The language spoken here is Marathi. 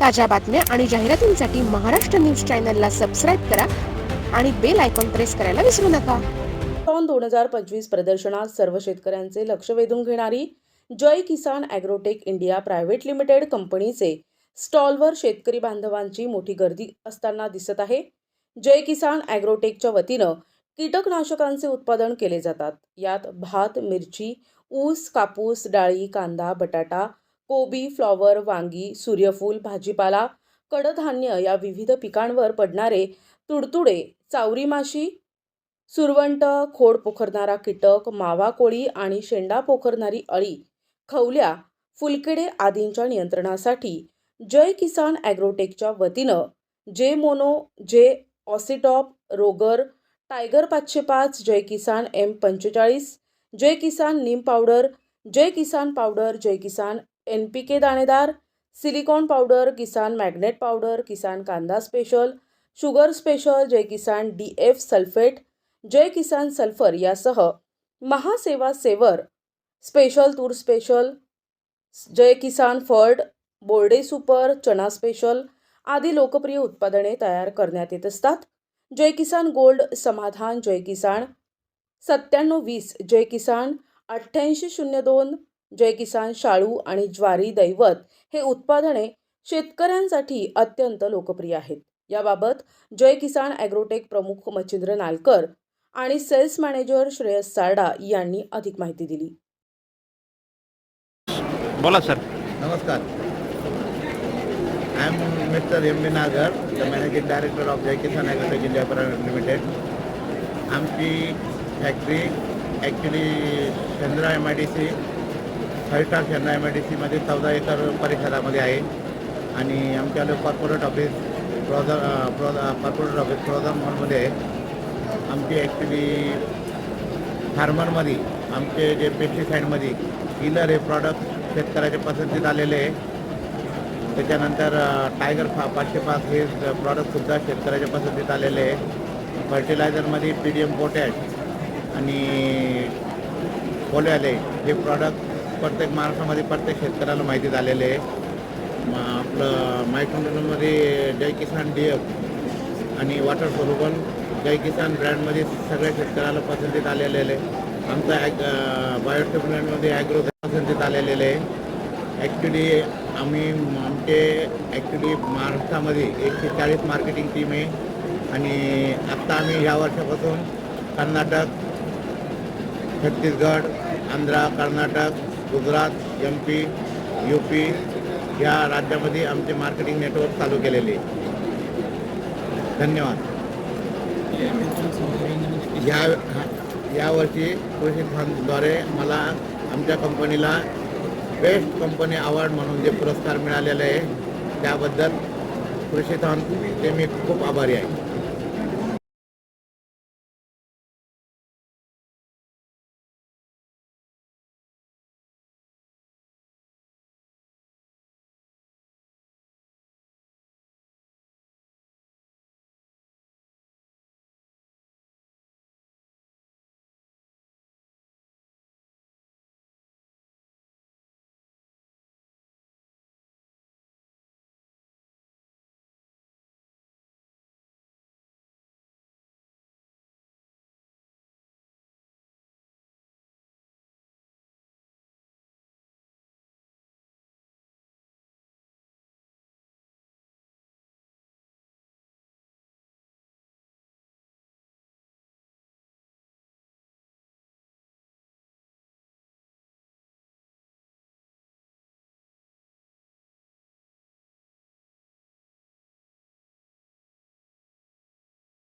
ताज्या बातम्या आणि जाहिरातींसाठी महाराष्ट्र न्यूज चॅनलला सबस्क्राईब करा आणि बेल आयकॉन प्रेस करायला विसरू नका. टॉन दोन हजार पंचवीस प्रदर्शनात सर्व शेतकऱ्यांचे लक्ष वेधून घेणारी Jai Kisan agrotech India private limited कंपनीचे स्टॉलवर शेतकरी बांधवांची मोठी गर्दी असताना दिसत आहे. जय किसान ॲग्रोटेकच्या वतीनं कीटकनाशकांचे उत्पादन केले जातात. यात भात मिरची ऊस कापूस डाळी कांदा बटाटा कोबी फ्लॉवर वांगी सूर्यफूल भाजीपाला कडधान्य या विविध पिकांवर पडणारे तुडतुडे चावरी माशी सुरवंट खोड पोखरणारा कीटक मावा कोळी आणि शेंडा पोखरणारी अळी खवल्या फुलकिडे आदींच्या नियंत्रणासाठी जय किसान ॲग्रोटेकच्या वतीनं जे मोनो जे ऑसिटॉप रोगर टायगर पाचशे पाच जय किसान एम पंचेचाळीस जय किसान नीम powder Jai Kisan powder Jai Kisan N P K दाणेदार silicon powder Kisan magnet powder Kisan कांदा special sugar special Jai Kisan D F sulphate Jai Kisan sulphur यासह महासेवा सेवर स्पेशल तूर स्पेशल जय किसान फर्ड बोर्डे सुपर चना स्पेशल आदी लोकप्रिय उत्पादने तयार करण्यात येत असतात. जय किसान गोल्ड समाधान जय किसान सत्त्याण्णव वीस जय किसान अठ्ठ्याऐंशी शून्य दोन जय किसान शाळू आणि ज्वारी दैवत हे उत्पादने शेतकऱ्यांसाठी अत्यंत लोकप्रिय आहेत. याबाबत जय किसान ॲग्रोटेक प्रमुख मच्छिंद्र नालकर आणि सेल्स मॅनेजर श्रेयस सारडा यांनी अधिक माहिती दिली. बोला सर. नमस्कार. I M mister M B Nagar the managing director of Jai Kisan agrotech India private limited आमची factory actually Chandra M I D C five star M I D सीमध्ये चौदा एकर परिसरामध्ये आहे. आणि आमच्या कॉर्पोरेट ऑफिस प्रोझा प्रोझा कॉर्पोरेट ऑफिस प्रोझा मॉलमध्ये आहे. आमची ॲक्च्युली फार्मरमध्ये आमचे जे पेस्टिसाईडमध्ये किलर हे प्रॉडक्ट शेतकऱ्याच्या पसंतीत आलेले आहे. त्याच्यानंतर टायगर फा पाचशे पाच हे प्रॉडक्टसुद्धा शेतकऱ्याच्या पसंतीत आलेले आहे. फर्टिलायझरमध्ये पी डी एम पोटॅश आणि पोल्याले हे प्रॉडक्ट प्रत्येक महाराष्ट्रामध्ये प्रत्येक शेतकऱ्याला माहिती झालेले आहे. आपलं मायक्रोमध्ये जय किसान डी एफ आणि वॉटर सोल्युबल जय किसान ब्रँडमध्ये सगळ्या शेतकऱ्याला पसंतीत आलेले आहे. आमचा ॲग बायोटेक्नॉलॉजीमध्ये ॲग्रो पसंतीत आलेले आहे. ॲक्च्युली आम्ही आमचे ॲक्च्युली महाराष्ट्रामध्ये एकशे चाळीस मार्केटिंग टीम आहे. आणि आत्ता आम्ही ह्या वर्षापासून Karnataka Chhattisgarh Andhra Karnataka Gujarat M P U P या राज्यामध्ये आमचे मार्केटिंग नेटवर्क चालू केलेले धन्यवाद. या यावर्षी कृषी फंडद्वारे मला आमच्या कंपनीला बेस्ट कंपनी अवॉर्ड म्हणून जे पुरस्कार मिळालेले आहे त्याबद्दल कृषी खान ते मी खूप आभारी आहे.